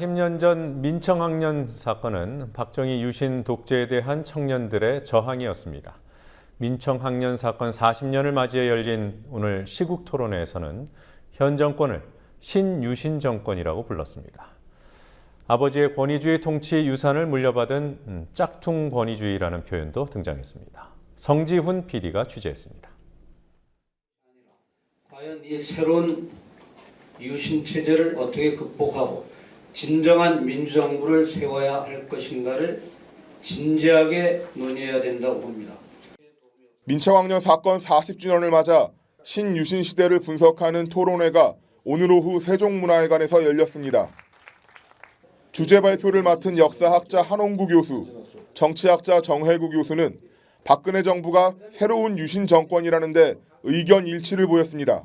10년 전 민청학년 사건은 박정희 유신 독재에 대한 청년들의 저항이었습니다. 민청학년 사건 40년을 맞이해 열린 오늘 시국 토론회에서는 현 정권을 신유신 정권이라고 불렀습니다. 아버지의 권위주의 통치 유산을 물려받은 음, 짝퉁 권위주의라는 표현도 등장했습니다. 성지훈 PD가 취재했습니다. 과연 이 새로운 유신 체제를 어떻게 극복하고 진정한 민주정부를 세워야 할 것인가를 진지하게 논의해야 된다고 봅니다. 민청학년 사건 40주년을 맞아 신유신 시대를 분석하는 토론회가 오늘 오후 세종문화회관에서 열렸습니다. 주제 발표를 맡은 역사학자 한홍구 교수, 정치학자 정혜구 교수는 박근혜 정부가 새로운 유신 정권이라는데 의견 일치를 보였습니다.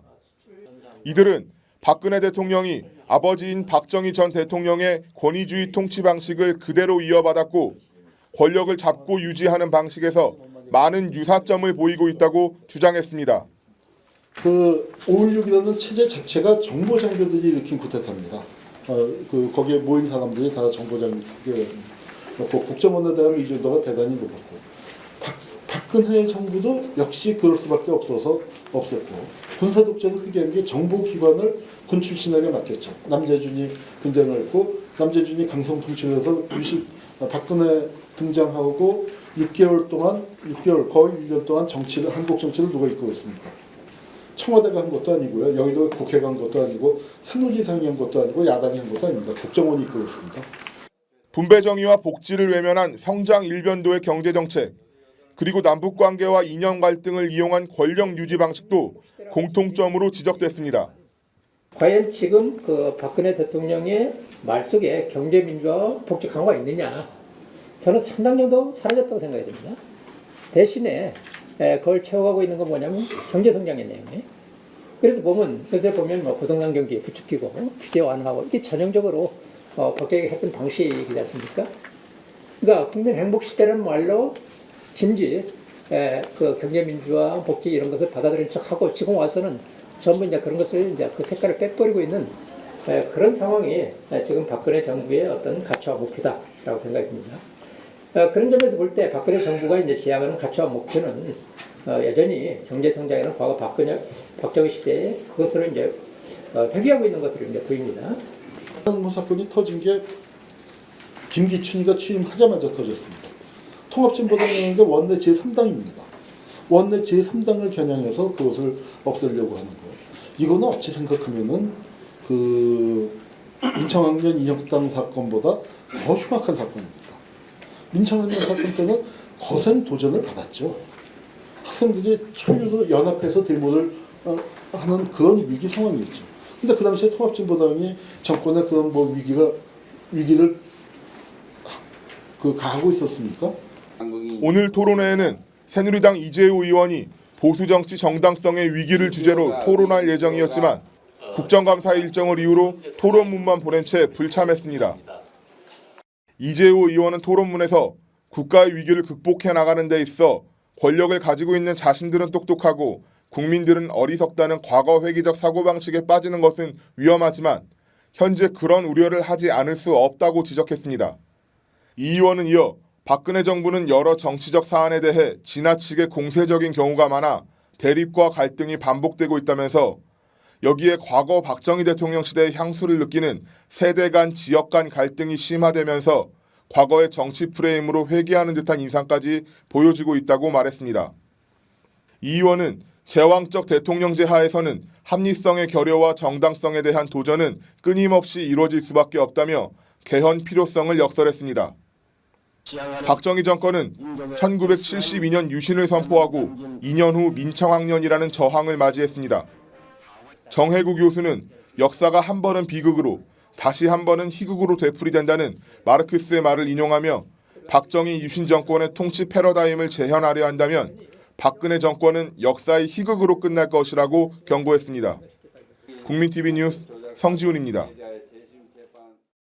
이들은 박근혜 대통령이 아버지인 박정희 전 대통령의 권위주의 통치 방식을 그대로 이어받았고 권력을 잡고 유지하는 방식에서 많은 유사점을 보이고 있다고 주장했습니다. 그 5.16이라는 체제 자체가 정보 장교들이 일으킨 쿠데타입니다. 어, 그 거기에 모인 사람들이 다 정보 장교. 그 국정원에 대한 의존도가 대단히 높았고 박, 박근혜 정부도 역시 그럴 수밖에 없어서 없었고 군사 독재를 회개한 게 정보 기관을 군 출신에게 맡겼죠. 남재준이 등장을 했고 남재준이 강성 통치를 해서 유신 박근혜 등장하고 6개월 동안 6개월 거의 1년 동안 정치를 한국 정치를 누가 이끌었습니까? 청와대가 한 것도 아니고요. 여기도 국회가 한 것도 아니고 산후지상이 한 것도 아니고 야당이 한 것도 아닙니다. 국정원이 이끌었습니다. 분배 정의와 복지를 외면한 성장 일변도의 경제 정책, 그리고 남북 관계와 이념 갈등을 이용한 권력 유지 방식도 공통점으로 지적됐습니다. 과연 지금 그 박근혜 대통령의 말 속에 경제 민주화 복지 강화가 있느냐? 저는 상당 정도 사라졌다고 생각이 듭니다. 대신에 에, 그걸 채워가고 있는 건 뭐냐면 경제 성장의 내용이에요. 그래서 보면 요새 보면 뭐 부동산 경기 부추기고 규제 완화하고 이게 전형적으로 어, 박정희가 했던 방식이지 않습니까? 그러니까 국민 행복 시대라는 말로 진지 에, 그 경제 민주화 복지 이런 것을 받아들인 척하고 지금 와서는 전부 이제 그런 것을 이제 그 색깔을 빼버리고 있는 에, 그런 상황이 에, 지금 박근혜 정부의 어떤 가치와 목표다라고 생각이 듭니다. 어, 그런 점에서 볼 때 박근혜 정부가 이제 지향하는 가치와 목표는 어, 여전히 경제 성장에는 과거 박근혜 박정희 시대에 그것을 이제 어, 회귀하고 있는 것으로 이제 보입니다. 사건이 터진 게 김기춘이가 취임하자마자 터졌습니다. 통합진보당이라는 게 원내 제3당입니다. 원내 제3당을 겨냥해서 그것을 없애려고 하는 거예요. 이거는 어찌 생각하면은 그 민청학년 인혁당 사건보다 더 흉악한 사건입니다. 민청학년 사건 때는 거센 도전을 받았죠. 학생들이 초유로 연합해서 데모를 어, 하는 그런 위기 상황이었죠. 근데 그 당시에 통합진보당이 정권의 그런 뭐 위기가 위기를 그 가하고 있었습니까? 오늘 토론회에는 새누리당 이재호 의원이 보수 정치 정당성의 위기를 주제로 토론할 예정이었지만 국정감사 일정을 이유로 토론문만 보낸 채 불참했습니다. 이재호 의원은 토론문에서 국가의 위기를 극복해 나가는 데 있어 권력을 가지고 있는 자신들은 똑똑하고 국민들은 어리석다는 과거 회기적 사고방식에 빠지는 것은 위험하지만 현재 그런 우려를 하지 않을 수 없다고 지적했습니다. 이 의원은 이어 박근혜 정부는 여러 정치적 사안에 대해 지나치게 공세적인 경우가 많아 대립과 갈등이 반복되고 있다면서 여기에 과거 박정희 대통령 시대의 향수를 느끼는 세대 간 지역 간 갈등이 심화되면서 과거의 정치 프레임으로 회귀하는 듯한 인상까지 보여지고 있다고 말했습니다. 이 의원은 제왕적 대통령제 하에서는 합리성의 결여와 정당성에 대한 도전은 끊임없이 이루어질 수밖에 없다며 개헌 필요성을 역설했습니다. 박정희 정권은 1972년 유신을 선포하고 2년 후 민청학년이라는 저항을 맞이했습니다. 정혜구 교수는 역사가 한 번은 비극으로 다시 한 번은 희극으로 되풀이된다는 마르크스의 말을 인용하며 박정희 유신 정권의 통치 패러다임을 재현하려 한다면 박근혜 정권은 역사의 희극으로 끝날 것이라고 경고했습니다. 국민TV 뉴스 성지훈입니다.